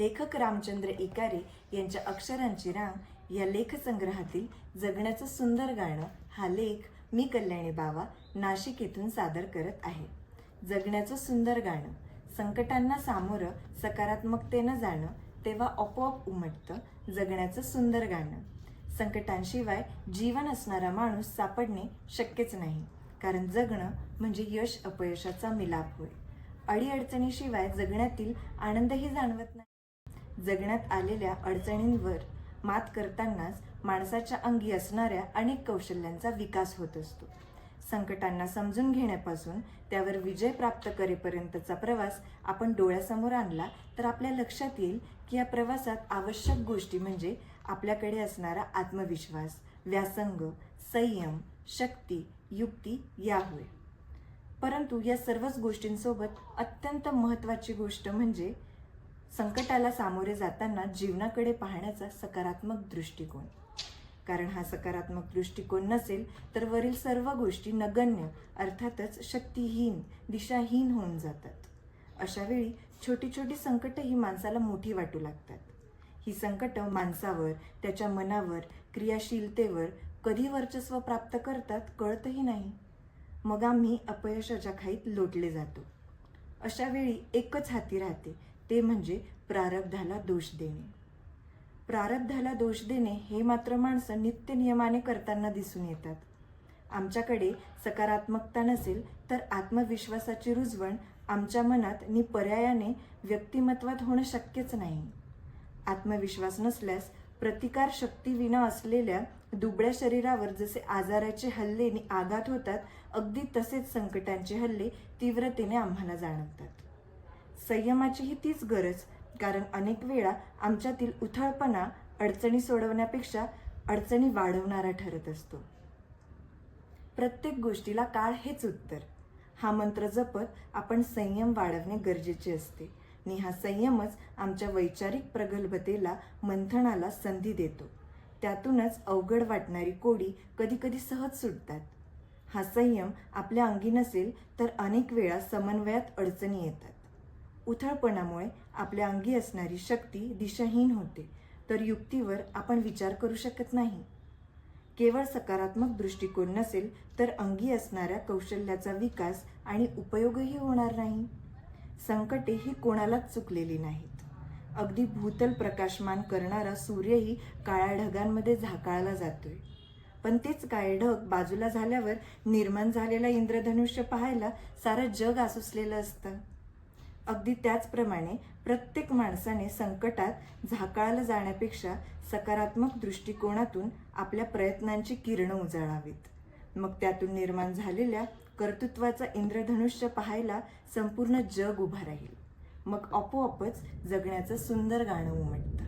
लेखक रामचंद्र इकारे यांच्या अक्षरांची रांग या लेखसंग्रहातील जगण्याचं सुंदर गाणं हा लेख मी कल्याणी बावा नाशिक येथून सादर करत आहे. जगण्याचं सुंदर गाणं संकटांना सामोरं सकारात्मकतेनं जाणं तेव्हा आपोआप उमटतं जगण्याचं सुंदर गाणं. संकटांशिवाय जीवन असणारा माणूस सापडणे शक्यच नाही कारण जगणं म्हणजे यश अपयशाचा मिलाप होय. अडीअडचणीशिवाय जगण्यातील आनंदही जाणवत नाही. जगण्यात आलेल्या अडचणींवर मात करतानाच माणसाच्या अंगी असणाऱ्या अनेक कौशल्यांचा विकास होत असतो. संकटांना समजून घेण्यापासून त्यावर विजय प्राप्त करेपर्यंतचा प्रवास आपण डोळ्यासमोर आणला तर आपल्या लक्षात येईल की या प्रवासात आवश्यक गोष्टी म्हणजे आपल्याकडे असणारा आत्मविश्वास व्यासंग संयम शक्ती युक्ती या होय परंतु या सर्वच गोष्टींसोबत अत्यंत महत्त्वाची गोष्ट म्हणजे संकटाला सामोरे जाताना जीवनाकडे पाहण्याचा सकारात्मक दृष्टिकोन. कारण हा सकारात्मक दृष्टिकोन नसेल तर वरील सर्व गोष्टी नगण्य अर्थातच शक्तीहीन दिशाहीन होऊन जातात. अशावेळी छोटी छोटी संकटं ही माणसाला मोठी वाटू लागतात. ही संकटं माणसावर त्याच्या मनावर क्रियाशीलतेवर कधी वर्चस्व प्राप्त करतात कळतही नाही. मग आम्ही अपयशाच्या खाईत लोटले जातो. अशावेळी एकच हाती राहते ते म्हणजे प्रारब्धाला दोष देणे. प्रारब्धाला दोष देणे हे मात्र माणसं नित्य नियमाने करताना दिसून येतात. आमच्याकडे सकारात्मकता नसेल तर आत्मविश्वासाची रुजवण आमच्या मनात नि पर्यायाने व्यक्तिमत्वात होणं शक्यच नाही. आत्मविश्वास नसल्यास प्रतिकार शक्तीविना असलेल्या दुबळ्या शरीरावर जसे आजाराचे हल्ले आणि आघात होतात अगदी तसेच संकटांचे हल्ले तीव्रतेने आम्हाला जाणवतात. संयमाचीही तीच गरज. कारण अनेक वेळा आमच्यातील उथळपणा अडचणी सोडवण्यापेक्षा अडचणी वाढवणारा ठरत असतो. प्रत्येक गोष्टीला काळ हेच उत्तर. हा मंत्र जपत आपण संयम वाढवणे गरजेचे असते आणि हा संयमच आमच्या वैचारिक प्रगल्भतेला मंथनाला संधी देतो. त्यातूनच अवघड वाटणारी कोडी कधीकधी सहज सुटतात. हा संयम आपल्या अंगी नसेल तर अनेक वेळा समन्वयात अडचणी येतात. उथळपणामुळे आपल्या अंगी असणारी शक्ती दिशाहीन होते तर युक्तीवर आपण विचार करू शकत नाही. केवळ सकारात्मक दृष्टिकोन नसेल तर अंगी असणाऱ्या कौशल्याचा विकास आणि उपयोगही होणार नाही. संकटे ही कोणालाच चुकलेली नाहीत. अगदी भूतल प्रकाशमान करणारा सूर्यही काळ्या ढगांमध्ये झाकाळला जातोय. पण तेच काळे ढग बाजूला झाल्यावर निर्माण झालेला इंद्रधनुष्य पाहायला सारं जग आसुसलेलं असतं. अगदी त्याचप्रमाणे प्रत्येक माणसाने संकटात झाकाळलं जाण्यापेक्षा सकारात्मक दृष्टिकोनातून आपल्या प्रयत्नांची किरणं उजळावीत. मग त्यातून निर्माण झालेल्या कर्तृत्वाचा इंद्रधनुष्य पाहायला संपूर्ण जग उभा राहील. मग आपोआपच जगण्याचं सुंदर गाणं उमटतं.